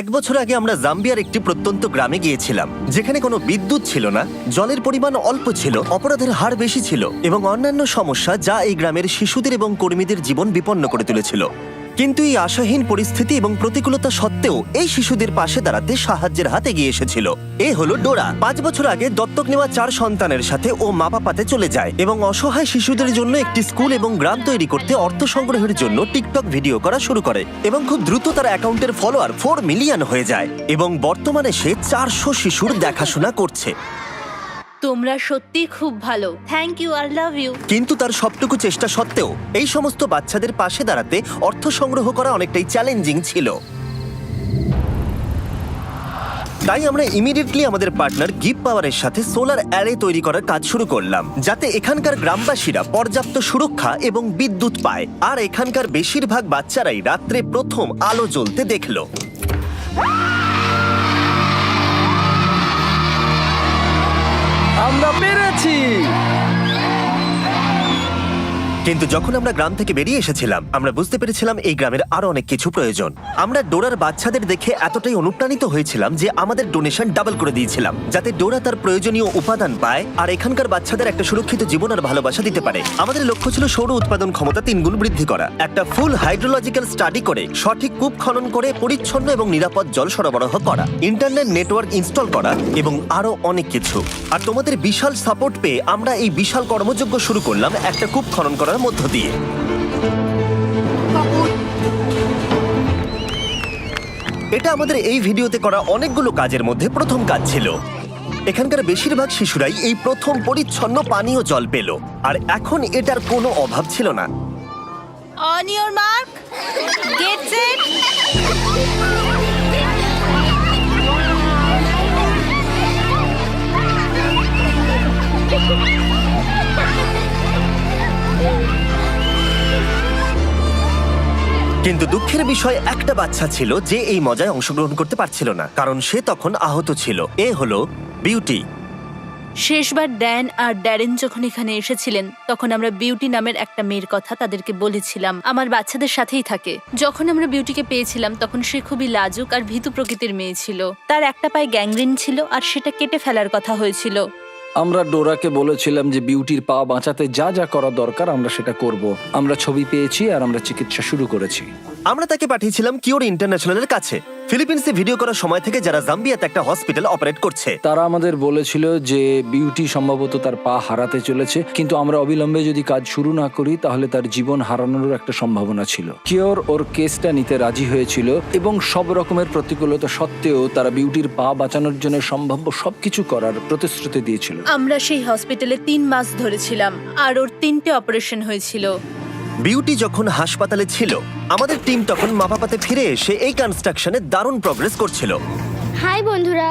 এক বছর আগে আমরা জাম্বিয়ার একটি প্রত্যন্ত গ্রামে গিয়েছিলাম, যেখানে কোনো বিদ্যুৎ ছিল না, জলের পরিমাণ অল্প ছিল, অপরাধের হার বেশি ছিল এবং অন্যান্য সমস্যা যা এই গ্রামের শিশুদের এবং কর্মীদের জীবন বিপন্ন করে তুলেছিল। কিন্তু এই আশাহীন পরিস্থিতি এবং প্রতিকূলতা সত্ত্বেও এই শিশুদের পাশে দাঁড়াতে সাহায্যের হাতে গিয়ে এসেছিল। এ হলো ডোরা। পাঁচ বছর আগে দত্তক নেওয়া চার সন্তানের সাথে ও মা বাপাতে চলে যায় এবং অসহায় শিশুদের জন্য একটি স্কুল এবং গ্রাম তৈরি করতে অর্থ সংগ্রহের জন্য টিকটক ভিডিও করা শুরু করে এবং খুব দ্রুত তার অ্যাকাউন্টের ফলোয়ার ফোর মিলিয়ন হয়ে যায় এবং বর্তমানে সে চারশো শিশুর দেখাশোনা করছে। তোমরা সত্যি খুব ভালো। থ্যাংক ইউ আর লাভ ইউ কিন্তু তার সবটুকু চেষ্টা সত্ত্বেও, এই সমস্ত বাচ্চাদের পাশে দাঁড়াতে অর্থ সংগ্রহ করা অনেকটাই চ্যালেঞ্জিং ছিল। তাই আমরা ইমিডিয়েটলি আমাদের পার্টনার গিফট পাওয়ারের সাথে সোলার অ্যারে তৈরি করার কাজ শুরু করলাম, যাতে এখানকার গ্রামবাসীরা পর্যাপ্ত সুরক্ষা এবং বিদ্যুৎ পায়। আর এখানকার বেশিরভাগ বাচ্চারাই রাত্রে প্রথম আলো জ্বলতে দেখল। কিন্তু যখন আমরা গ্রাম থেকে বেরিয়ে এসেছিলাম, আমরা বুঝতে পেরেছিলাম এই গ্রামের আরও অনেক কিছু প্রয়োজন। আমরা ডোরার বাচ্চাদের দেখে এতটাই অনুপ্রাণিত হয়েছিলাম যে আমাদের ডোনেশন ডাবল করে দিয়েছিলাম, যাতে ডোরা তার প্রয়োজনীয় উপাদান পায় আর এখানকার বাচ্চাদের একটা সুরক্ষিত জীবন আর ভালোবাসা দিতে পারে। আমাদের লক্ষ্য ছিল সৌর উৎপাদন ক্ষমতা তিনগুণ বৃদ্ধি করা। একটা ফুল হাইড্রোলজিক্যাল স্টাডি করে, সঠিক কূপ খনন করে, পরিচ্ছন্ন এবং নিরাপদ জল সরবরাহ করা ইন্টারনেট নেটওয়ার্ক ইনস্টল করা এবং আরও অনেক কিছু। আর তোমাদের বিশাল সাপোর্ট পেয়ে আমরা এই বিশাল কর্মযজ্ঞ শুরু করলাম একটা কূপ খনন করার মধ্য দিয়ে। এটা আমাদের এই ভিডিওতে করা অনেকগুলো কাজের মধ্যে প্রথম কাজ ছিল। এখানকার বেশিরভাগ শিশুরাই এই প্রথম পরিচ্ছন্ন পানীয় জল পেল আর এখন এটার কোনো অভাব ছিল না। On your mark get set কিন্তু দুঃখের বিষয় একটা বাচ্চা ছিল যে এই মজায় অংশগ্রহণ করতে পারছিল না, কারণ সে তখন আহত ছিল। এ হলো বিউটি। শেষবার ড্যান আর ড্যারেন যখন এখানে এসেছিলেন, তখন আমরা বিউটি নামের একটা মেয়ের কথা তাদেরকে বলেছিলাম। আমার বাচ্চাদের সাথেই থাকে। যখন আমরা বিউটিকে পেয়েছিলাম, তখন সে খুবই লাজুক আর ভীতু প্রকৃতির মেয়ে ছিল। তার একটা পায়ে গ্যাংগ্রিন ছিল আর সেটা কেটে ফেলার কথা হয়েছিল। আমরা ডোরাকে বলেছিলাম যে বিউটির পা বাঁচাতে যা যা করা দরকার আমরা সেটা করব। আমরা ছবি পেয়েছি আর আমরা চিকিৎসা শুরু করেছি। আমরা তাকে পাঠিয়েছিলাম কিওর ইন্টারন্যাশনালের কাছে। ফিলিপিন্সে ভিডিও করার সময় থেকে যারা জাম্বিয়াতে একটা হসপিটাল অপারেট করছে। তারা আমাদের বলেছিল যে বিউটি সম্ভবত তার পা হারাতে চলেছে কিন্তু আমরা অবিলম্বে যদি কাজ শুরু না করি তাহলে তার জীবন হারানোর একটা সম্ভাবনা ছিল। কিওর ওর কেসটা নিতে রাজি হয়েছিল এবং সব রকমের প্রতিকূলতা সত্ত্বেও তারা বিউটির পা বাঁচানোর জন্য সম্ভাব্য সবকিছু করার প্রতিশ্রুতি দিয়েছিল। আমরা সেই হসপিটালে তিন মাস ধরেছিলাম আর ওর তিনটে অপারেশন হয়েছিল। বিউটি যখন হাসপাতালে ছিল আমাদের টিম তখন মাপাপাতে ফিরে এসে এই কনস্ট্রাকশনে দারুণ প্রগ্রেস করছিল। হাই বন্ধুরা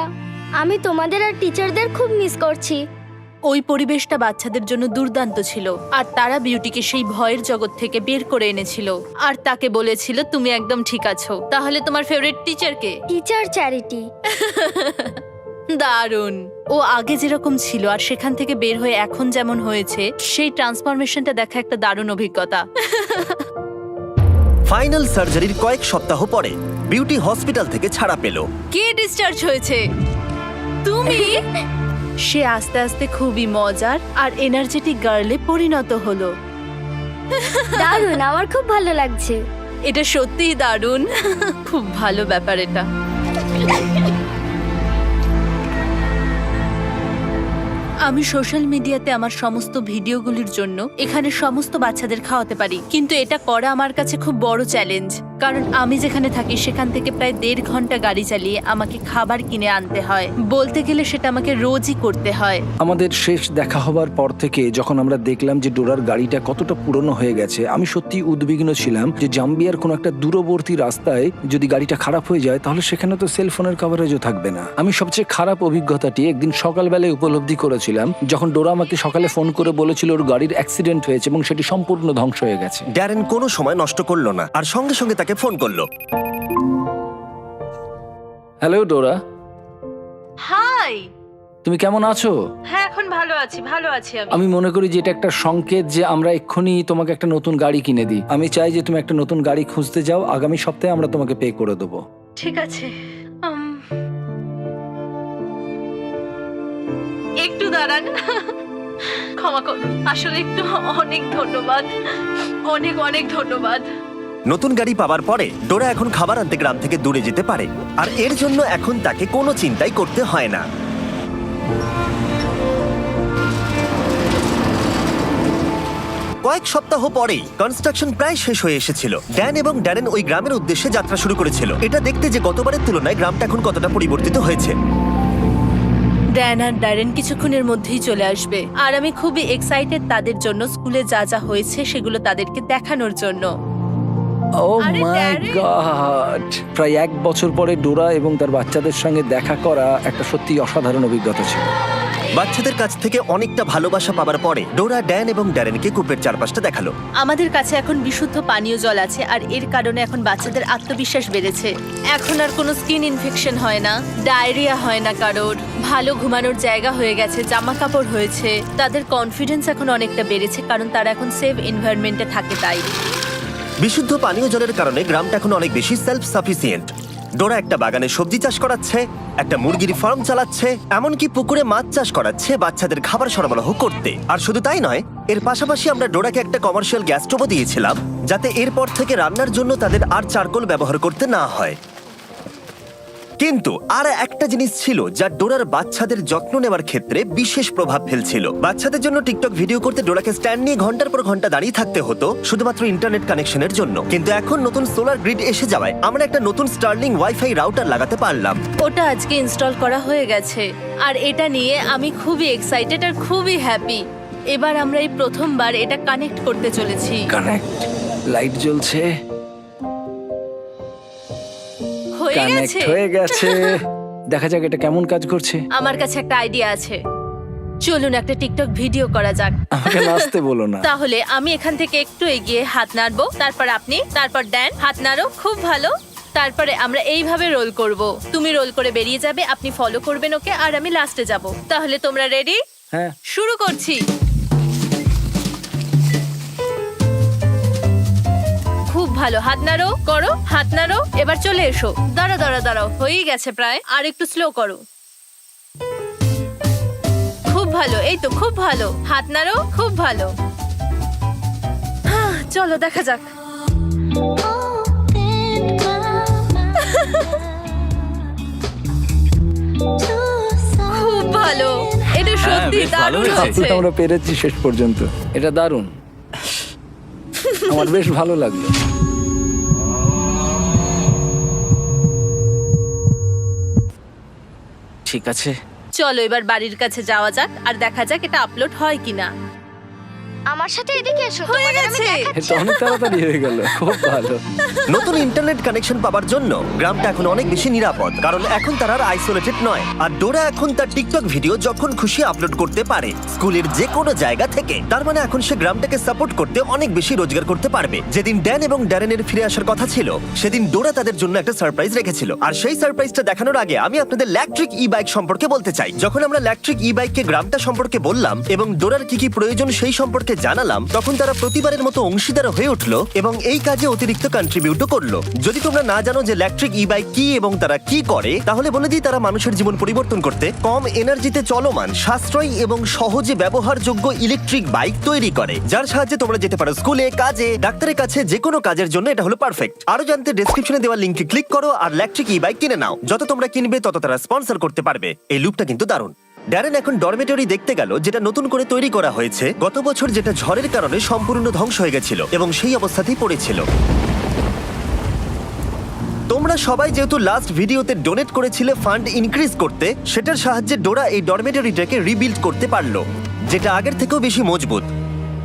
আমি তোমাদের আর টিচারদের খুব মিস করছি। ওই পরিবেশটা বাচ্চাদের জন্য দুর্দান্ত ছিল আর তারা বিউটিকে সেই ভয়ের জগৎ থেকে বের করে এনেছিল। আর তাকে বলেছিল তুমি একদম ঠিক আছো। তাহলে তোমার ফেভারিট টিচারকে টিচার চ্যারিটি দারুণ। ও আগে যেরকম ছিল আর সেখান থেকে বের হয়ে এখন যেমন হয়েছে সেই ট্রান্সফরমেশনটা দেখা একটা দারুণ অভিজ্ঞতা। ফাইনাল সার্জারির কয়েক সপ্তাহ পরে বিউটি হসপিটাল থেকে ছাড়া পেল। কে ডিসচার্জ হয়েছে? তুমি? সে আস্তে আস্তে খুবই মজার আর এনার্জেটিক গার্লে পরিণত হলো। দারুণ আমার খুব ভালো লাগছে। এটা সত্যিই দারুণ। খুব ভালো ব্যাপার এটা। আমি সোশ্যাল মিডিয়াতে আমার সমস্ত ভিডিওগুলির জন্য এখানে সমস্ত বাচ্চাদের খাওয়াতে পারি। কিন্তু এটা করা আমার কাছে খুব বড় চ্যালেঞ্জ কারণ আমি যেখানে থাকি, সেখান থেকে প্রায় দেড় ঘণ্টা গাড়ি চালিয়ে আমাকে খাবার কিনে আনতে হয়। বলতে গেলে সেটা আমাকে রোজই করতে হয়। আমাদের শেষ দেখা হবার পর থেকে যখন আমরা দেখলাম যে ডোরার গাড়িটা কতটা পুরনো হয়ে গেছে, আমি সত্যি উদ্বিগ্ন ছিলাম যে জাম্বিয়ার কোনো একটা দূরবর্তী রাস্তায় যদি গাড়িটা খারাপ হয়ে যায়, তাহলে সেখানে তো সেল ফোনের কভারেজও থাকবে না। আমি সবচেয়ে খারাপ অভিজ্ঞতাটি একদিন সকালবেলায় উপলব্ধি করেছিলাম যখন ডোরা আমাকে সকালে ফোন করে বলেছিল ওর গাড়ির অ্যাক্সিডেন্ট হয়েছে এবং সেটি সম্পূর্ণ ধ্বংস হয়ে গেছে। ড্যারেন কোনো সময় নষ্ট করল না আর সঙ্গে সঙ্গে তাকে ফোন করল। Hello Dora. হাই। তুমি কেমন আছো? হ্যাঁ এখন ভালো আছি ভালো আছি আমি। আমি মনে করি যে এটা একটা সংকেত যে আমরা এক্ষুনি তোমাকে একটা নতুন গাড়ি কিনে দিই। আমি চাই যে তুমি একটা নতুন গাড়ি খুঁজতে যাও আগামী সপ্তাহে আমরা তোমাকে পে করে দেবো। ঠিক আছে। একটু দাঁড়ান। ক্ষমা করুন আসলে একটু অনেক ধন্যবাদ। অনেক অনেক ধন্যবাদ। নতুন গাড়ি পাওয়ার পরে ডোরা এখন খাবার আনতে গ্রাম থেকে দূরে যেতে পারে। আর এর জন্য এখন তাকে কোনো চিন্তাই করতে হয় না। কয়েক সপ্তাহ পরেই কনস্ট্রাকশন প্রায় শেষ হয়ে এসেছিল। ড্যান এবং ড্যারেন ওই গ্রামের উদ্দেশ্যে যাত্রা শুরু করেছিল। এটা দেখতে যে গতবারের তুলনায় গ্রামটা এখন কতটা পরিবর্তিত হয়েছে। ড্যান আর ড্যারেন কিছুক্ষণের মধ্যেই চলে আসবে। আর আমি খুবই এক্সাইটেড তাদের জন্য স্কুলে যা যা হয়েছে সেগুলো তাদেরকে দেখানোর জন্য। ও আরে মাই Darren! গড প্রায় এক বছর পরে ডোরা এবং তার বাচ্চাদের সঙ্গে দেখা করা একটা সত্যি অসাধারণ অভিজ্ঞতা ছিল। বাচ্চাদের কাছ থেকে অনেকটা ভালোবাসা পাবার পরে ডোরা ড্যান এবং ড্যারেনকে কূপের চারপাশটা দেখাল। আমাদের কাছে এখন বিশুদ্ধ পানীয় জল আছে আর এর কারণে এখন বাচ্চাদের আত্মবিশ্বাস বেড়েছে। এখন আর কোনো স্কিন ইনফেকশন হয় না ডায়রিয়া হয় না কারোর। ভালো ঘুমানোর জায়গা হয়ে গেছে জামা কাপড় হয়েছে। তাদের কনফিডেন্স এখন অনেকটা বেড়েছে কারণ তারা এখন সেফ এনভায়রনমেন্টে থাকে তাই। বিশুদ্ধ পানীয় জলের কারণে গ্রামটা এখন অনেক বেশি সেলফ সাফিসিয়েন্ট ডোরা একটা বাগানে সবজি চাষ করাচ্ছে, একটা মুরগির ফার্ম চালাচ্ছে, এমনকি পুকুরে মাছ চাষ করাচ্ছে বাচ্চাদের খাবার সরবরাহ করতে। আর শুধু তাই নয়, এর পাশাপাশি আমরা ডোরাকে একটা কমার্শিয়াল গ্যাস স্টোভও দিয়েছিলাম, যাতে এরপর থেকে রান্নার জন্য তাদের আর চারকোল ব্যবহার করতে না হয়। কিন্তু আর একটা জিনিস ছিল যা ডোরার বাচ্চাদের যত্ন নেওয়ার ক্ষেত্রে বিশেষ প্রভাব ফেলছিল। বাচ্চাদের জন্য টিকটক ভিডিও করতে ডোরাকে স্ট্যান্ড নিয়ে ঘণ্টার পর ঘণ্টা দাঁড়িয়ে থাকতে হতো শুধুমাত্র ইন্টারনেট কানেকশনের জন্য। কিন্তু এখন নতুন সোলার গ্রিড এসে যাওয়ায় আমরা একটা নতুন স্টার্লিং ওয়াইফাই রাউটার লাগাতে পারলাম। ওটা আজকে ইনস্টল করা হয়ে গেছে। আর এটা নিয়ে আমি খুবই এক্সাইটেড আর খুবই হ্যাপি এবার আমরা এই প্রথমবার এটা কানেক্ট করতে চলেছি। কানেক্ট লাইট জ্বলছে। হয়ে কানেক্ট হয়ে গেছে। দেখা যাক এটা কেমন কাজ করছে। আমার কাছে একটা আইডিয়া আছে। চলুন একটা টিকটক ভিডিও করা যাক। আমাকে নাচতে বলো না। তাহলে আমি এখান থেকে একটু এগিয়ে হাত নাড়বো। তারপর আপনি তারপর দেন হাত নাড়ো খুব ভালো। তারপরে আমরা এইভাবে রোল করব। তুমি রোল করে বেরিয়ে যাবে আপনি ফলো করবেন ওকে আর আমি লাস্টে যাব। তাহলে তোমরা রেডি হ্যাঁ। শুরু করছি। ভালো। হাত নাড়ো করো হাত নাড়ো। এবার চলে এসো। দাঁড়া দাঁড়া দাঁড়াও। হয়েই গেছে প্রায়। আর একটু স্লো করো। খুব ভালো এই তো খুব ভালো। হাত নাড়ো খুব ভালো। চলো দেখা যাক। খুব ভালো। এটা সত্যি দারুণ। হয়েছে। আমরা পেরেছি শেষ পর্যন্ত। এটা দারুণ। আমার বেশ ভালো লাগল। ঠিক আছে। চলো এবার বাড়ির কাছে যাওয়া যাক আর দেখা যাক এটা আপলোড হয় কিনা। আমার সাথে এদিকে এসো হয়ে তোমাদের আমি গেছে দেখাচ্ছি। অনেক তাড়াতাড়ি হয়ে গেল খুব ভালো। নতুন ইন্টারনেট কানেকশন পাওয়ার জন্য গ্রামটা এখন অনেক বেশি নিরাপদ কারণ এখন তারা আর আইসোলেটেড নয়। আর ডোরা এখন তার টিকটক ভিডিও যখন খুশি আপলোড করতে পারে স্কুলের যে কোনো জায়গা থেকে। তার মানে এখন সে গ্রামটাকে সাপোর্ট করতে অনেক বেশি রোজগার করতে পারবে। যেদিন ড্যান এবং ড্যারেনের ফিরে আসার কথা ছিল সেদিন ডোরা তাদের জন্য একটা সারপ্রাইজ রেখেছিল। আর সেই সারপ্রাইজটা দেখানোর আগে আমি আপনাদের ইলেকট্রিক ই বাইক সম্পর্কে বলতে চাই। যখন আমরা ইলেকট্রিক ই বাইককে গ্রামটা সম্পর্কে বললাম এবং ডোরার কি কি প্রয়োজন সেই সম্পর্কে জানালাম, তখন তারা প্রতিবারের মতো অংশীদার হয়ে উঠল এবং এই কাজে অতিরিক্ত কন্ট্রিবিউটও করল। যদি তোমরা না জানো যে ইলেকট্রিক ই বাইক কি এবং তারা কি করে, তাহলে বলে দিই তারা মানুষের জীবন পরিবর্তন করতে কম এনার্জিতে চলমান, সাশ্রয়ী এবং সহজে ব্যবহারযোগ্য ইলেকট্রিক বাইক তৈরি করে। যার সাহায্যে তোমরা যেতে পারো স্কুলে, কাজে, ডাক্তারের কাছে, যে কোনো কাজের জন্য এটা হলো পারফেক্ট আরও জানতে ডেসক্রিপশনে দেওয়া লিঙ্কে ক্লিক করো আর ইলেকট্রিক ই বাইক কিনে নাও। যত তোমরা কিনবে, তত তারা স্পন্সর করতে পারবে। এই লুপটা কিন্তু দারুণ। ড্যারেন এখন ডরমেটরি দেখতে গেল, যেটা নতুন করে তৈরি করা হয়েছে। গত বছর যেটা ঝড়ের কারণে সম্পূর্ণ ধ্বংস হয়ে গেছিল এবং সেই অবস্থাতেই পড়েছিল। তোমরা সবাই যেহেতু লাস্ট ভিডিওতে ডোনেট করেছিলে ফান্ড ইনক্রিজ করতে, সেটার সাহায্যে ডোরা এই ডরমেটরিটাকে রিবিল্ড করতে পারল, যেটা আগের থেকেও বেশি মজবুত।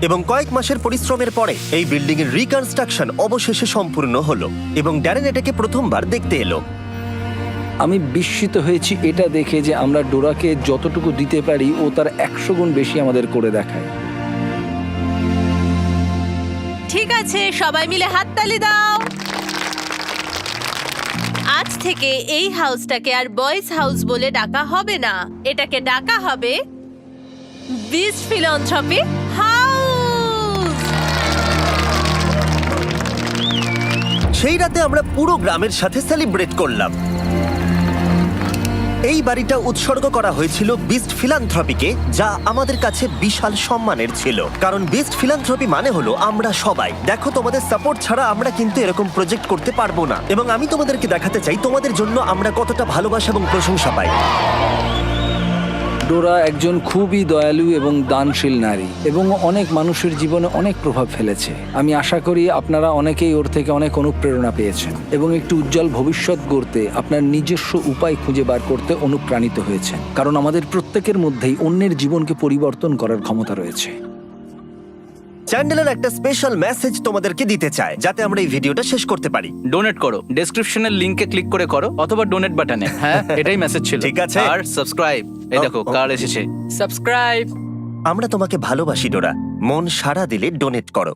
এবং কয়েক মাসের পরিশ্রমের পরে এই বিল্ডিং এর রিকনস্ট্রাকশন অবশেষে সম্পূর্ণ হলো এবং ড্যারেন এটাকে প্রথমবার দেখতে এলো। আমি বিস্মিত হয়েছি এটা দেখে যে আমরা ডোরাকে যতটুকু দিতে পারি ও তার একশো গুণ বেশি আমাদের করে দেখায়। ঠিক আছে সবাই মিলে হাততালি দাও। আজ থেকে এই হাউসটাকে আর বয়েজ হাউস বলে ডাকা হবে না। এটাকে ডাকা হবে বিস্ট ফিলন্থ্রপি হাউস। সেই রাতে আমরা পুরো গ্রামের সাথে সেলিব্রেট করলাম। এই বাড়িটা উৎসর্গ করা হয়েছিল বিস্ট ফিলান্থ্রপিকে যা আমাদের কাছে বিশাল সম্মানের ছিল। কারণ বিস্ট ফিলান্থ্রপি মানে হলো আমরা সবাই। দেখো, তোমাদের সাপোর্ট ছাড়া আমরা কিন্তু এরকম প্রজেক্ট করতে পারব না। এবং আমি তোমাদেরকে দেখাতে চাই, তোমাদের জন্য আমরা কতটা ভালোবাসা এবং প্রশংসা পাই। ডোরা একজন খুবই দয়ালু এবং দানশীল নারী এবং অনেক মানুষের জীবনে অনেক প্রভাব ফেলেছে। আমি আশা করি আপনারা অনেকেই ওর থেকে অনেক অনুপ্রেরণা পেয়েছেন এবং একটি উজ্জ্বল ভবিষ্যৎ গড়তে আপনার নিজস্ব উপায় খুঁজে বার করতে অনুপ্রাণিত হয়েছেন। কারণ আমাদের প্রত্যেকের মধ্যেই অন্যের জীবনকে পরিবর্তন করার ক্ষমতা রয়েছে। চ্যান্ডেলের একটা স্পেশাল মেসেজ তোমাদেরকে দিতে চায় যাতে আমরা এই ভিডিওটা শেষ করতে পারি। ডোনেট করো। ডেসক্রিপশনের লিংকে ক্লিক করে করো অথবা ডোনেট বাটনে হ্যাঁ। এটাই মেসেজ ছিল। ঠিক আছে। আর সাবস্ক্রাইব এই দেখো ও, ও। কার এসেছে। সাবস্ক্রাইব আমরা তোমাকে ভালোবাসি ডোরা। মন সারা দিলে ডোনেট করো।